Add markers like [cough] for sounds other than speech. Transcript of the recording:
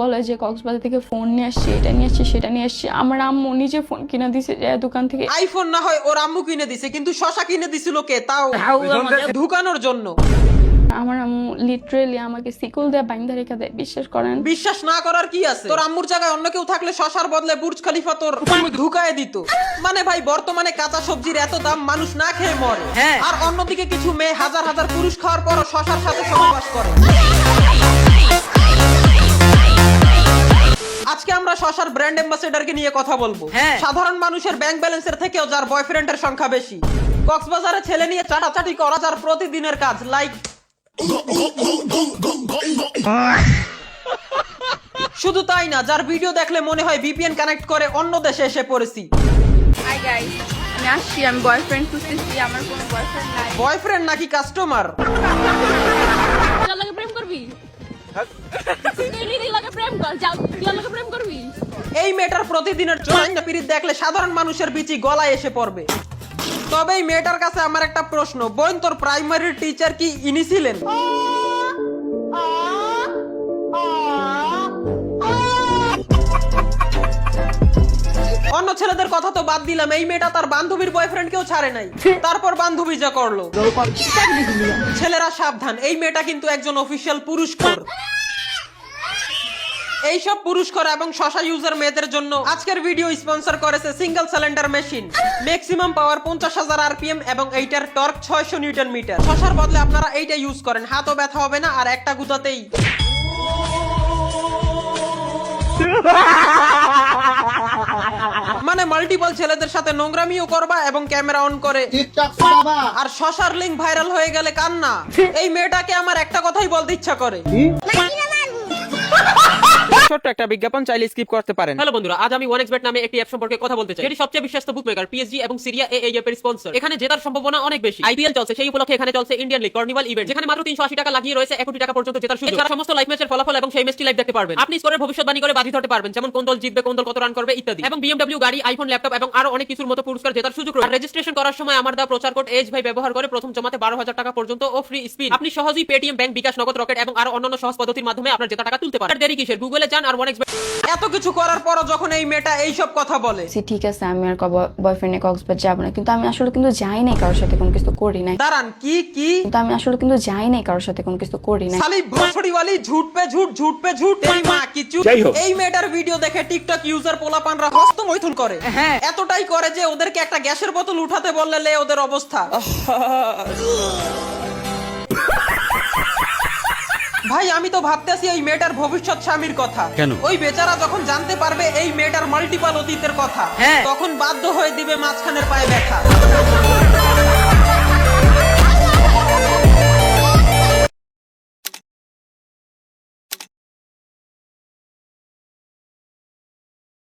বলে যে কক্সবাজার থেকে ফোন নিয়ে আসছি এটা নিয়ে আসছি সেটা নিয়ে আসছি। আমার আম্মু নিজে ফোন কিনে দিছে যে দোকান থেকে। আইফোন না হয় ওর আম্মু কিনে দিছে কিন্তু শশা কিনে দিছিল কে? তাও ঢুকানোর জন্য। আমার আম্মু লিটারেলি আমাকে সিকুল দিয়ে বাইন্দা রেখে দেয় বিশ্বাস করেন। বিশ্বাস না করার কি আছে? তোর আম্মুর জায়গায় অন্য কেউ থাকলে শশার বদলে বুর্জ খলিফা তোর ঢুকায় দিত। মানে ভাই বর্তমানে কাঁচা সবজির এত দাম মানুষ না খেয়ে মরে। আর অন্যদিকে কিছু মেয়ে হাজার হাজার পুরুষ খাওয়ার পর শশার সাথে সহবাস করে। আমরা শশার ব্র্যান্ড অ্যাম্বাসেডারকে নিয়ে কথা বলব। সাধারণ মানুষের ব্যাংক ব্যালেন্সের থেকেও যার বয়ফ্রেন্ডের সংখ্যা বেশি। কক্সবাজারে ছেলে নিয়ে চাটাচাটি করা যার প্রতিদিনের কাজ লাইক শুধু তাই না যার ভিডিও দেখলে মনে হয় ভিপিএন কানেক্ট করে অন্য দেশে এসে পড়েছি। হাই গাইস আমি আসছি আমি বয়ফ্রেন্ড খুঁজতেছি আমার কোনো বয়ফ্রেন্ড নাই। বয়ফ্রেন্ড নাকি কাস্টমার লাগে প্রেম করবি? দিদি লাগে প্রেম কর যাও লাগে প্রেম করবি? এই মেয়েটার প্রতিদিনের চোরাইনা পিরিত দেখলে সাধারণ মানুষের বিচি গলায় এসে পড়বে। তবে এই মেয়েটার কাছে আমার একটা প্রশ্ন বোন তোর প্রাইমারির টিচার কি ইনি ছিলেন? অন্য ছেলেদের কথা তো বাদ দিলাম এই মেয়েটা তার বান্ধবীর বয়ফ্রেন্ডকেও ছাড়ে নাই। তারপর বান্ধবী যা করল। ছেলেরা সাবধান এই মেয়েটা কিন্তু একজন অফিসিয়াল পুরস্কার এইসব পুরস্কার এবং শশা ইউজার মেয়েদের জন্য আজকের ভিডিও স্পন্সর করেছে single cylinder machine maximum power পঞ্চাশ হাজার আরপিএম এবং এইটার টর্ক ছয়শো নিউটন মিটার শশার বদলে আপনারা এইটা ইউজ করেন। হাতও ব্যথা হবে না আর একটা গুদাতেই। মানে মাল্টিপল ছেলেদের সাথে নোংরামিও করবা এবং ক্যামেরা অন করে। আর শশার লিঙ্ক ভাইরাল হয়ে গেলে কান্না। এই মেয়েটাকে আমার একটা কথাই বলতে ইচ্ছা করে। ছোট্ট একটা বিজ্ঞাপন চাইলে স্কিপ করতে পারেন। হ্যালো বন্ধুরা আজ আমি ওয়ান এক্সবেট নামে একটি অ্যাপ সম্পর্কে কথা বলতে চাই। এটি সবচেয়ে বিশ্বস্ত বুকমেকার পিএসজি এবং সিরিয়া এ এই অ্যাপের স্পন্সর এখানে জেতার সম্ভাবনা অনেক বেশি। আইপিএল চলছে সেই উপলক্ষে এখানে চলছে ইন্ডিয়ান লিগ কর্নিভাল ইভেন্ট যেখানে মাত্র তিনশো আশি টাকা লাগিয়ে রয়েছে কোটি টাকা পর্যন্ত জেতার সুযোগ। এছাড়া সমস্ত লাইভ ম্যাচের ফলাফল এবং সেই ম্যাচটি লাইভ দেখতে পারবেন। আপনি স্কোরের ভবিষ্যৎবাণী করে বাজি ধরতে পারবেন যেমন কোন দল জিতবে কোন দল কত রান করবে ইত্যাদি। এবং বিএমডব্লিউ গাড়ি আইফোন ল্যাপটপ এবং আরও অনেক কিছুর মতো পুরস্কার জেতার সুযোগ রয়েছে। রেজিস্ট্রেশন করার সময় আমার দেওয়া প্রচার কোড এজ ভাই ব্যবহার করে প্রথম জমাতে বারো হাজার টাকা পর্যন্ত ও ফ্রি স্পিন আপনি সহজেই পেটিএম ব্যাংক বিকাশ নগদ রকেট এবং আরও অন্যান্য সহজ পদ্ধতির মাধ্যমে আপনার জেতা টাকা তুলতে পারেন। দেরি কিসের? গুগলে যান আর ওয়ান এক্সবেট এত কিছু করার পরও যখন এই মেয়েটা এইসব কথা বলে। বলছি, ঠিক আছে আমি আর বয়ফ্রেন্ডে কক্সবাজার যাব না কিন্তু আমি আসলে কিন্তু যাই নাই কারোর সাথে কোনো কিছু করি নাই। দাঁড়ান কি কি? কিন্তু আমি আসলে কিন্তু যাই নাই কারোর সাথে কোনো কিছু করি নাই। সালি ভোসড়ি वाली ঝুট পে ঝুট। ঝুট পে ঝুট তেরি মা কি চুপ এই মেয়েটার ভিডিও দেখে টিকটক ইউজার পোলাপানরা হস্ত মৈথুন করে। হ্যাঁ। এতটাই করে যে ওদেরকে একটা গ্যাসের বোতল উঠাতে বললে ওদের অবস্থা। [laughs] ভাই আমি তো ভাবতেছি এই মেয়েটার ভবিষ্যৎ স্বামীর কথা। কেন? ওই বেচারা যখন জানতে পারবে এই মেয়েটার মাল্টিপাল অতীতের কথা তখন বাধ্য হয়ে দিবে মাঝখানের পায়ে ব্যথা।